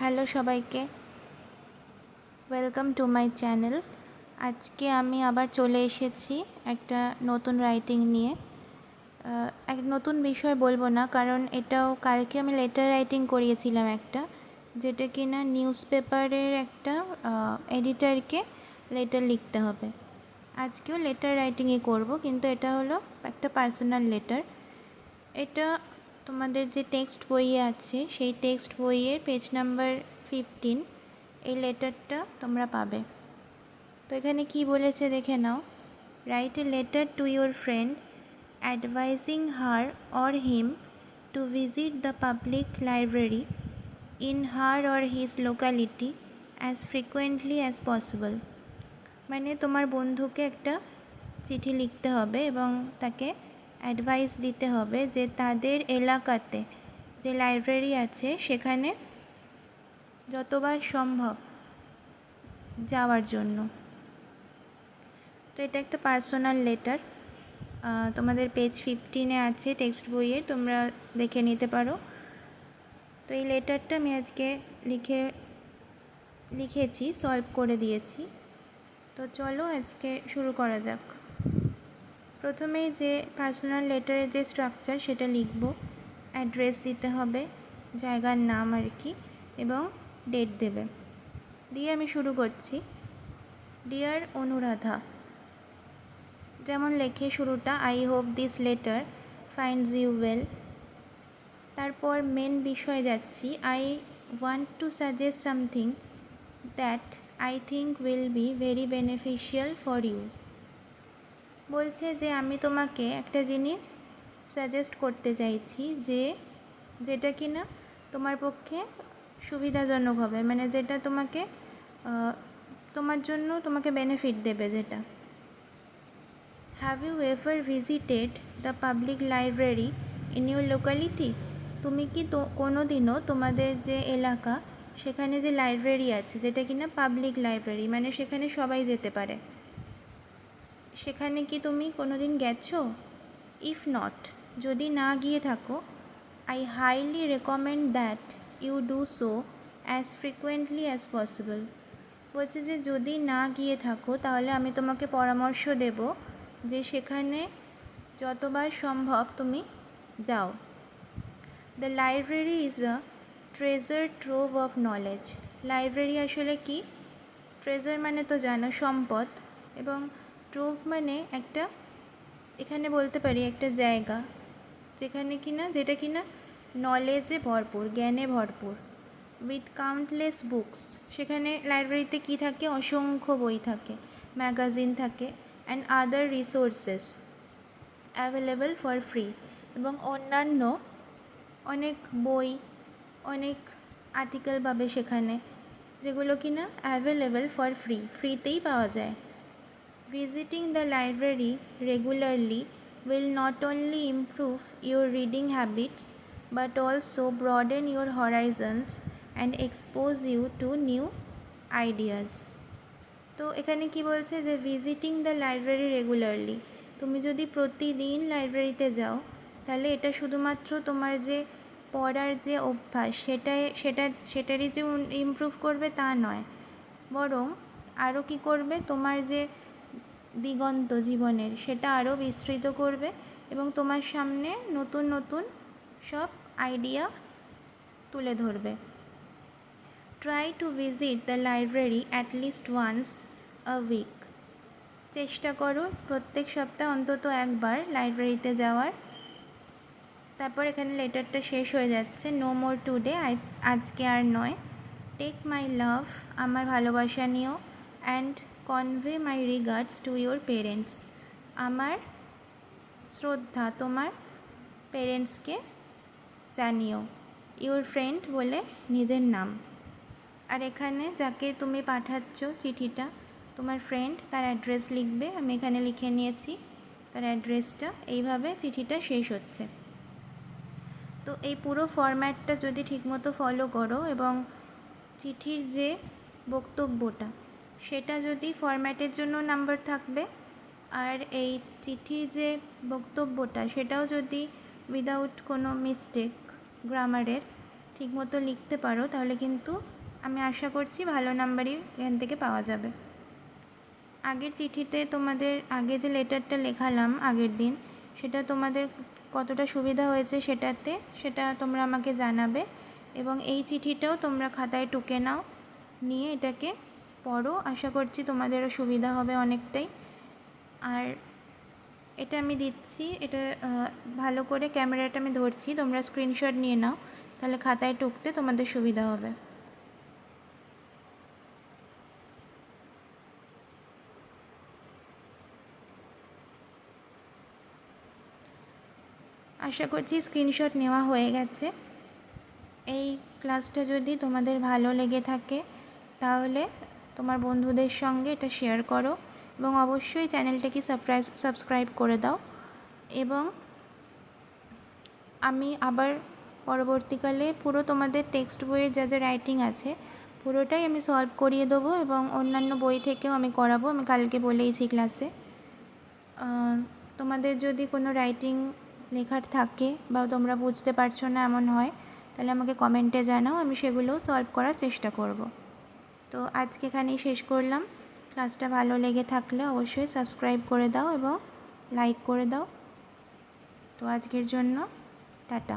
Hello সবাইকে। Welcome to my channel আজকে আমি আবার চলে এসেছি একটা নতুন রাইটিং নিয়ে। এক নতুন বিষয় বলব না, কারণ এটাও কালকে আমি লেটার রাইটিং করিয়েছিলাম একটা, যেটা কিনা নিউজ পেপারের একটা এডিটারকে লেটার লিখতে হবে। আজকেও লেটার রাইটিংই করব, কিন্তু এটা হলো একটা পার্সোনাল লেটার এটা তোমাদের যে টেক্সট বইয়ে আছে, সেই টেক্সট বইয়ের পেজ নাম্বার ফিফটিন এই লেটারটা তোমরা পাবে। তো এখানে কি বলেছে দেখে নাও। Write a letter to your friend advising her or him to visit the public library in her or his locality as frequently as possible মানে তোমার বন্ধুকে একটা চিঠি লিখতে হবে এবং তাকে অ্যাডভাইস দিতে হবে যে তাদের এলাকাতে যে লাইব্রেরি আছে সেখানে যতবার সম্ভব যাওয়ার জন্য। তো এটা একটা পার্সোনাল লেটার। তোমাদের পেজ ফিফটিনে আছে টেক্সট বইয়ের তোমরা দেখে নিতে পারো। তো এই লেটারটা আমি আজকে লিখে, লিখেছি, সলভ করে দিয়েছি। তো চলো আজকে শুরু করা যাক। প্রথমেই যে পার্সোনাল লেটারের যে স্ট্রাকচার সেটা লিখব অ্যাড্রেস দিতে হবে, জায়গার নাম আর কি, এবং ডেট দেবে। দিয়ে আমি শুরু করছি। ডিয়ার অনুরাধা, যেমন লেখে শুরুটা I hope this letter finds you well তারপর মেন বিষয়ে যাচ্ছি। I want to suggest something that I think will be very beneficial for you বলছে যে আমি তোমাকে একটা জিনিস সাজেস্ট করতে চাইছি যে যেটা কি না তোমার পক্ষে সুবিধাজনক হবে। মানে যেটা তোমাকে তোমার জন্য তোমাকে বেনিফিট দেবে যেটা। Have you ever visited the public library in your locality তুমি কি তো কোনো দিনও তোমাদের যে এলাকা, সেখানে যে লাইব্রেরি আছে, যেটা কিনা পাবলিক লাইব্রেরি মানে সেখানে সবাই যেতে পারে। সেখানে কি তুমি কোনো দিন গেছো? ইফ নট, যদি না গিয়ে থাকো I highly recommend that you do so as frequently as possible বলছে যে, যদি না গিয়ে থাকো, তাহলে আমি তোমাকে পরামর্শ দেব যে সেখানে যতবার সম্ভব তুমি যাও। The library is a treasure trove of knowledge library আসলে কি? ট্রেজার মানে তো জানো, সম্পদ। এবং ট্রোভ মানে একটা, এখানে বলতে পারি একটা জায়গা, যেখানে কিনা, যেটা কিনা নলেজে ভরপুর, জ্ঞানে ভরপুর। উইথ কাউন্টলেস বুকস সেখানে লাইব্রেরিতে কি থাকে? অসংখ্য বই থাকে ম্যাগাজিন থাকে and other resources available for free এবং অন্যান্য অনেক বই, অনেক আর্টিকেল পাবে সেখানে, যেগুলো কিনা অ্যাভেলেবল ফর ফ্রি ফ্রিতেই পাওয়া যায়। Visiting the library regularly will not only improve your reading habits, but also broaden your horizons and expose you to new ideas. তো এখানে কি বলছে যে ভিজিটিং দ্য লাইব্রেরি রেগুলারলি তুমি যদি প্রতিদিন লাইব্রেরিতে যাও, তাহলে এটা শুধুমাত্র তোমার যে পড়ার যে অভ্যাস, সেটাই, সেটা, সেটারই যে ইমপ্রুভ করবে তা নয়। বরং আরও কি করবে? তোমার যে দিগন্ত জীবনের, সেটা আরও বিস্তৃত করবে এবং তোমার সামনে নতুন নতুন সব আইডিয়া তুলে ধরবে। Try to visit the library at least once a week চেষ্টা করো প্রত্যেক সপ্তাহ অন্তত একবার লাইব্রেরিতে যাওয়ার। তারপর এখানে লেটারটা শেষ হয়ে যাচ্ছে নো মোর টুডে আজকে আর নয়। টেক মাই লাভ আমার ভালোবাসা নিও and convey my regards to your parents আমার শ্রদ্ধা তোমার পেরেন্টসকে জানিও। ইউর ফ্রেন্ড বলে নিজের নাম। আর এখানে যাকে তুমি পাঠাচ্ছ চিঠিটা, তোমার ফ্রেন্ড তার অ্যাড্রেস লিখবে। আমি এখানে লিখে নিয়েছি তার অ্যাড্রেসটা এইভাবে চিঠিটা শেষ হচ্ছে। তো এই পুরো ফরম্যাটটা যদি ঠিকমতো ফলো করো এবং চিঠির যে বক্তব্যটা সেটা যদি ফরম্যাটের জন্য নাম্বার থাকবে, আর এই চিঠির যে বক্তব্যটা সেটাও যদি উইদাউট কোনো মিস্টেক গ্রামারের ঠিকমতো লিখতে পারো, তাহলে কিন্তু আমি আশা করছি ভালো নাম্বারই এখান থেকে পাওয়া যাবে। আগের চিঠিতে তোমাদের, আগে যে লেটারটা লেখালাম আগের দিন, সেটা তোমাদের কতটা সুবিধা হয়েছে সেটাতে, সেটা তোমরা আমাকে জানাবে এবং এই চিঠিটাও তোমরা খাতায় টুকে নাও, নিয়ে এটাকে পড়ো আশা করছি তোমাদেরও সুবিধা হবে অনেকটাই। আর এটা আমি দিচ্ছি, এটা ভালো করে ক্যামেরাটা আমি ধরছি, তোমরা স্ক্রিনশট নিয়ে নাও, তাহলে খাতায় টুকতে তোমাদের সুবিধা হবে। আশা করছি স্ক্রিনশট নেওয়া হয়ে গেছে। এই ক্লাসটা যদি তোমাদের ভালো লেগে থাকে, তাহলে তোমার বন্ধুদের সঙ্গে এটা শেয়ার করো এবং অবশ্যই চ্যানেলটাকে সাবস্ক্রাইব সাবস্ক্রাইব করে দাও। এবং আমি আবার পরবর্তীকালে পুরো তোমাদের টেক্সট বইয়ের যা যা রাইটিং আছে, পুরোটাই আমি সলভ করিয়ে দেবো এবং অন্যান্য বই থেকেও আমি করাবো। আমি কালকে বলেইছি ক্লাসে তোমাদের যদি কোনো রাইটিং লেখার থাকে বা তোমরা বুঝতে পারছ না এমন হয়, তাহলে আমাকে কমেন্টে জানাও। আমি সেগুলো সলভ করার চেষ্টা করব। তো আজকে এখানেই শেষ করলাম। ক্লাসটা ভালো লেগে থাকলে অবশ্যই সাবস্ক্রাইব করে দাও এবং লাইক করে দাও। তো আজকের জন্য টাটা।